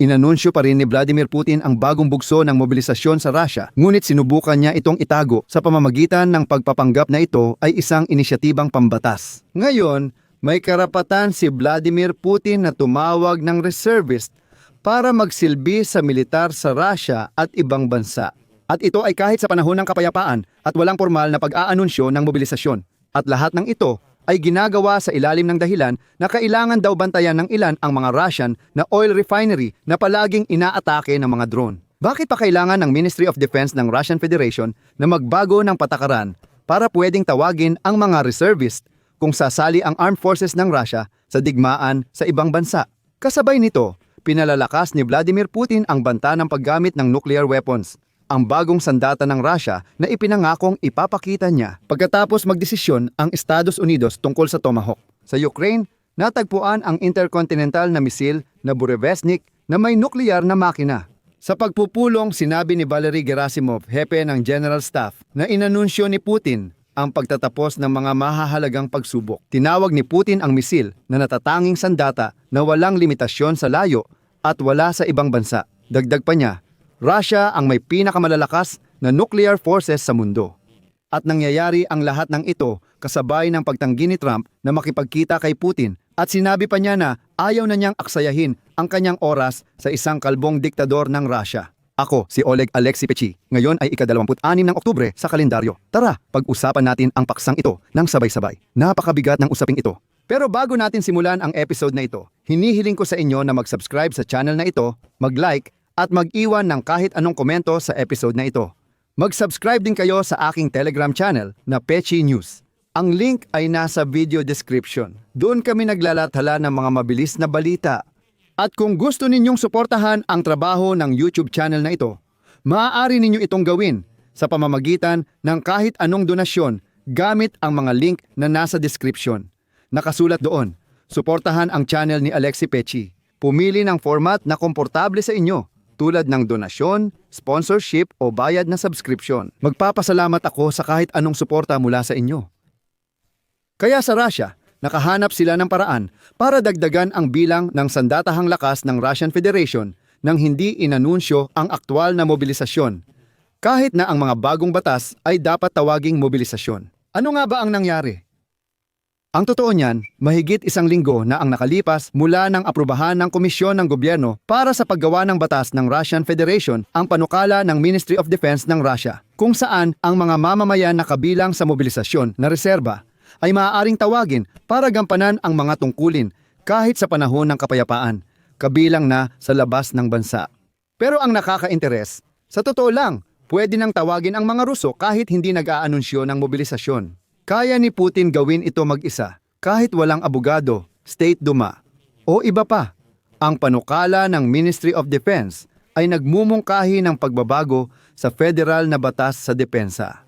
Inanunsyo pa rin ni Vladimir Putin ang bagong bugso ng mobilisasyon sa Russia, ngunit sinubukan niya itong itago sa pamamagitan ng pagpapanggap na ito ay isang inisyatibang pambatas. Ngayon, may karapatan si Vladimir Putin na tumawag ng reservist para magsilbi sa militar sa Russia at ibang bansa. At ito ay kahit sa panahon ng kapayapaan at walang formal na pag-aanunsyo ng mobilisasyon. At lahat ng ito ay ginagawa sa ilalim ng dahilan na kailangan daw bantayan ng ilan ang mga Russian na oil refinery na palaging inaatake ng mga drone. Bakit pa kailangan ng Ministry of Defense ng Russian Federation na magbago ng patakaran para pwedeng tawagin ang mga reservist kung sasali ang armed forces ng Russia sa digmaan sa ibang bansa? Kasabay nito, pinalalakas ni Vladimir Putin ang banta ng paggamit ng nuclear weapons ang bagong sandata ng Russia na ipinangakong ipapakita niya pagkatapos magdesisyon ang Estados Unidos tungkol sa Tomahawk. Sa Ukraine, natagpuan ang intercontinental na misil na Burevestnik na may nuklear na makina. Sa pagpupulong, sinabi ni Valery Gerasimov, hepe ng General Staff, na inanunsyo ni Putin ang pagtatapos ng mga mahahalagang pagsubok. Tinawag ni Putin ang misil na natatanging sandata na walang limitasyon sa layo at wala sa ibang bansa. Dagdag pa niya, Russia ang may pinakamalalakas na nuclear forces sa mundo. At nangyayari ang lahat ng ito kasabay ng pagtanggi ni Trump na makipagkita kay Putin at sinabi pa niya na ayaw na niyang aksayahin ang kanyang oras sa isang kalbong diktador ng Russia. Ako, si Oleg Alexei Pechi. Ngayon ay ika-26 ng Oktubre sa kalendaryo. Tara, pag-usapan natin ang paksang ito ng sabay-sabay. Napakabigat ng usaping ito. Pero bago natin simulan ang episode na ito, hinihiling ko sa inyo na mag-subscribe sa channel na ito, mag-like at mag-iwan ng kahit anong komento sa episode na ito. Mag-subscribe din kayo sa aking Telegram channel na Pechi News. Ang link ay nasa video description. Doon kami naglalathala ng mga mabilis na balita. At kung gusto ninyong suportahan ang trabaho ng YouTube channel na ito, maaari ninyo itong gawin sa pamamagitan ng kahit anong donasyon gamit ang mga link na nasa description. Nakasulat doon, suportahan ang channel ni Alexi Pechi. Pumili ng format na komportable sa inyo tulad ng donasyon, sponsorship o bayad na subscription. Magpapasalamat ako sa kahit anong suporta mula sa inyo. Kaya sa Russia, nakahanap sila ng paraan para dagdagan ang bilang ng sandatahang lakas ng Russian Federation nang hindi inanunsyo ang aktwal na mobilisasyon. Kahit na ang mga bagong batas ay dapat tawaging mobilisasyon. Ano nga ba ang nangyari? Ang totoo niyan, mahigit isang linggo na ang nakalipas mula ng aprubahan ng Komisyon ng Gobyerno para sa paggawa ng batas ng Russian Federation ang panukala ng Ministry of Defense ng Russia, kung saan ang mga mamamayan na kabilang sa mobilisasyon na reserba ay maaaring tawagin para gampanan ang mga tungkulin kahit sa panahon ng kapayapaan, kabilang na sa labas ng bansa. Pero ang nakaka-interes, sa totoo lang, pwede nang tawagin ang mga Ruso kahit hindi nag-aanunsyo ng mobilisasyon. Kaya ni Putin gawin ito mag-isa kahit walang abogado, State Duma o iba pa. Ang panukala ng Ministry of Defense ay nagmumungkahi ng pagbabago sa federal na batas sa depensa.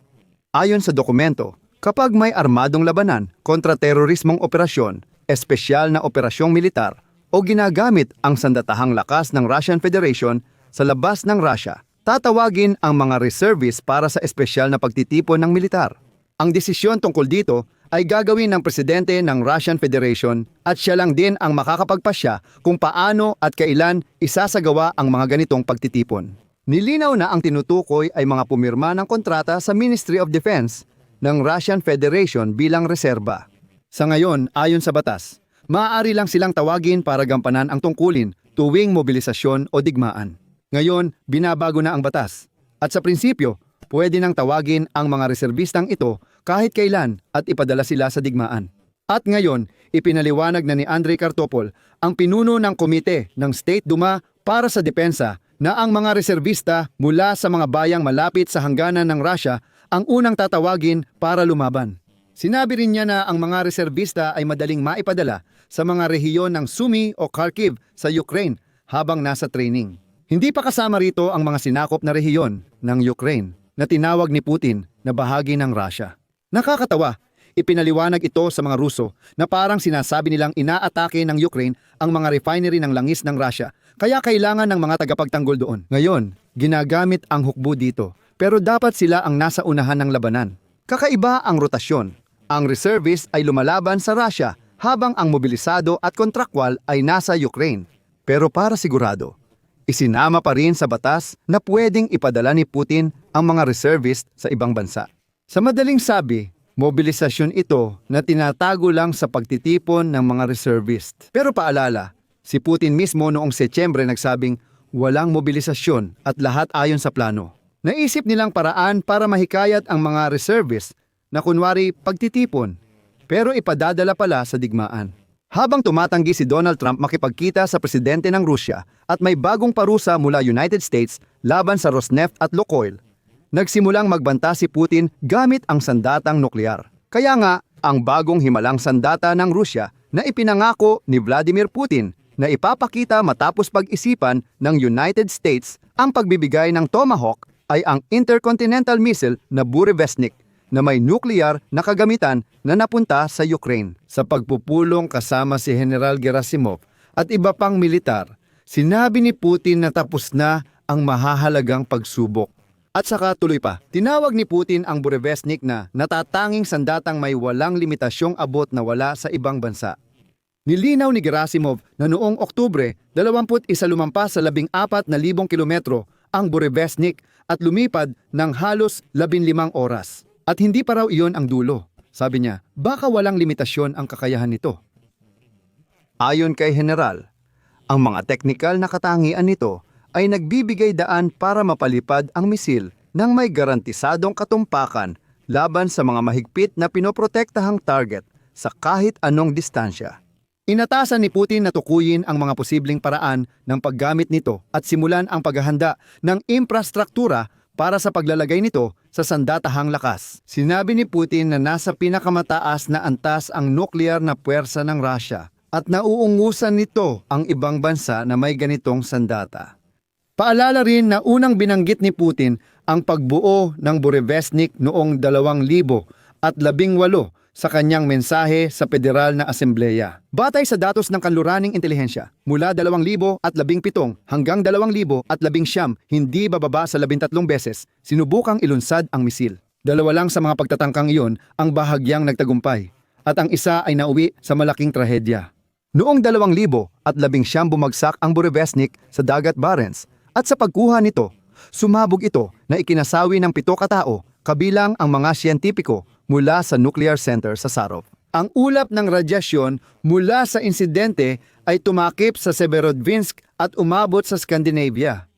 Ayon sa dokumento, kapag may armadong labanan kontra terorismong operasyon, espesyal na operasyong militar o ginagamit ang sandatahang lakas ng Russian Federation sa labas ng Russia, tatawagin ang mga reservists para sa espesyal na pagtitipon ng militar. Ang desisyon tungkol dito ay gagawin ng presidente ng Russian Federation at siya lang din ang makakapagpasya kung paano at kailan isasagawa ang mga ganitong pagtitipon. Nilinaw na ang tinutukoy ay mga pumirma ng kontrata sa Ministry of Defense ng Russian Federation bilang reserba. Sa ngayon, ayon sa batas, maaari lang silang tawagin para gampanan ang tungkulin tuwing mobilisasyon o digmaan. Ngayon, binabago na ang batas. At sa prinsipyo, pwede nang tawagin ang mga reservistang ito kahit kailan at ipadala sila sa digmaan. At ngayon, ipinaliwanag na ni Andrei Kartopol, ang pinuno ng komite ng State Duma para sa depensa na ang mga reservista mula sa mga bayang malapit sa hangganan ng Russia ang unang tatawagin para lumaban. Sinabi rin niya na ang mga reservista ay madaling maipadala sa mga rehiyon ng Sumy o Kharkiv sa Ukraine habang nasa training. Hindi pa kasama rito ang mga sinakop na rehiyon ng Ukraine na tinawag ni Putin na bahagi ng Russia. Nakakatawa, ipinaliwanag ito sa mga Ruso na parang sinasabi nilang inaatake ng Ukraine ang mga refinery ng langis ng Russia kaya kailangan ng mga tagapagtanggol doon. Ngayon, ginagamit ang hukbo dito pero dapat sila ang nasa unahan ng labanan. Kakaiba ang rotasyon. Ang reservist ay lumalaban sa Russia habang ang mobilisado at kontrakwal ay nasa Ukraine. Pero para sigurado, isinama pa rin sa batas na pwedeng ipadala ni Putin ang mga reservist sa ibang bansa. Sa madaling sabi, mobilisasyon ito na tinatago lang sa pagtitipon ng mga reservist. Pero paalala, si Putin mismo noong Setyembre nagsabing walang mobilisasyon at lahat ayon sa plano. Naisip nilang paraan para mahikayat ang mga reservist na kunwari pagtitipon, pero ipadadala pala sa digmaan. Habang tumatanggi si Donald Trump makipagkita sa presidente ng Rusya at may bagong parusa mula United States laban sa Rosneft at Lukoil, nagsimulang magbanta si Putin gamit ang sandatang nuklear. Kaya nga, ang bagong himalang sandata ng Rusya na ipinangako ni Vladimir Putin na ipapakita matapos pag-isipan ng United States ang pagbibigay ng Tomahawk ay ang intercontinental missile na Burevestnik na may nuclear na kagamitan na napunta sa Ukraine. Sa pagpupulong kasama si General Gerasimov at iba pang militar, sinabi ni Putin na tapos na ang mahahalagang pagsubok. At saka tuloy pa, tinawag ni Putin ang Burevestnik na natatanging sandatang may walang limitasyong abot na wala sa ibang bansa. Nilinaw ni Gerasimov na noong Oktubre, 21 lumampas sa 14,000 kilometro ang Burevestnik at lumipad ng halos 15 oras. At hindi pa raw iyon ang dulo. Sabi niya, baka walang limitasyon ang kakayahan nito. Ayon kay General, ang mga teknikal na katangian nito ay nagbibigay daan para mapalipad ang misil ng may garantisadong katumpakan laban sa mga mahigpit na pinoprotektahang target sa kahit anong distansya. Inatasan ni Putin na tukuyin ang mga posibleng paraan ng paggamit nito at simulan ang paghahanda ng infrastruktura para sa paglalagay nito sa sandatahang lakas. Sinabi ni Putin na nasa pinakamataas na antas ang nuklear na puwersa ng Russia at nauungusan nito ang ibang bansa na may ganitong sandata. Paalala rin na unang binanggit ni Putin ang pagbuo ng Burevestnik noong 2000 at 18 sa kanyang mensahe sa Federal na Asembleya. Batay sa datos ng kanluraning intelihensya, mula 2017 hanggang 2019, hindi bababa sa 13 beses sinubukang ilunsad ang misil. Dalawa lang sa mga pagtatangkang iyon ang bahagyang nagtagumpay at ang isa ay nauwi sa malaking trahedya. Noong 2000 at labing siyam bumagsak ang Burevestnik sa dagat Barents at sa pagkuha nito, sumabog ito na ikinasawi ng pito katao kabilang ang mga siyentipiko mula sa nuclear center sa Sarov. Ang ulap ng radyasyon mula sa insidente ay tumakip sa Severodvinsk at umabot sa Scandinavia.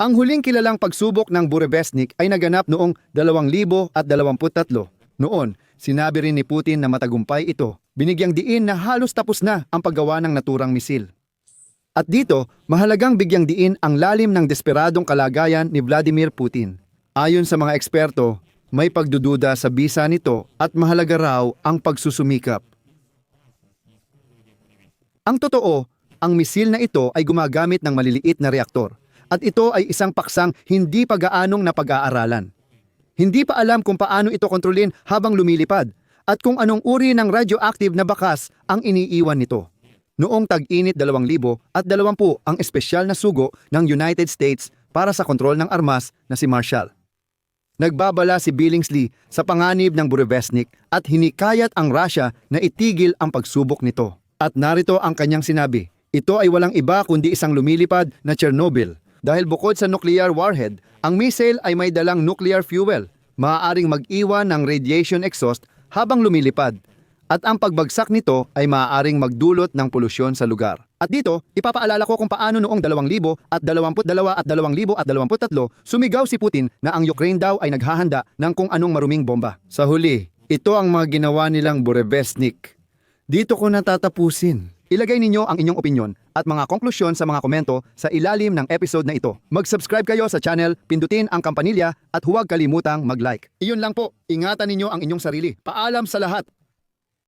Ang huling kilalang pagsubok ng Burevestnik ay naganap noong 2023. Noon, sinabi rin ni Putin na matagumpay ito. Binigyang diin na halos tapos na ang paggawa ng naturang misil. At dito, mahalagang bigyang diin ang lalim ng desperadong kalagayan ni Vladimir Putin. Ayon sa mga eksperto, may pagdududa sa bisa nito at mahalaga raw ang pagsusumikap. Ang totoo, ang misil na ito ay gumagamit ng maliliit na reaktor at ito ay isang paksang hindi pa gaanong napag-aaralan. Hindi pa alam kung paano ito kontrolin habang lumilipad at kung anong uri ng radioactive na bakas ang iniiwan nito. Noong tag-init 2000 at 20 ang espesyal na sugo ng United States para sa kontrol ng armas na si Marshall. Nagbabala si Billingsley sa panganib ng Burevestnik at hinikayat ang Russia na itigil ang pagsubok nito. At narito ang kanyang sinabi, ito ay walang iba kundi isang lumilipad na Chernobyl. Dahil bukod sa nuclear warhead, ang missile ay may dalang nuclear fuel, maaaring mag-iwan ng radiation exhaust habang lumilipad. At ang pagbagsak nito ay maaaring magdulot ng polusyon sa lugar. At dito, ipapaalala ko kung paano noong 2000 at 22 at 2000 at 23 sumigaw si Putin na ang Ukraine daw ay naghahanda ng kung anong maruming bomba. Sa huli, ito ang mga ginawa nilang Burevestnik. Dito ko natatapusin. Ilagay ninyo ang inyong opinion at mga konklusyon sa mga komento sa ilalim ng episode na ito. Mag-subscribe kayo sa channel, pindutin ang kampanilya at huwag kalimutang mag-like. Iyon lang po, ingatan ninyo ang inyong sarili. Paalam sa lahat.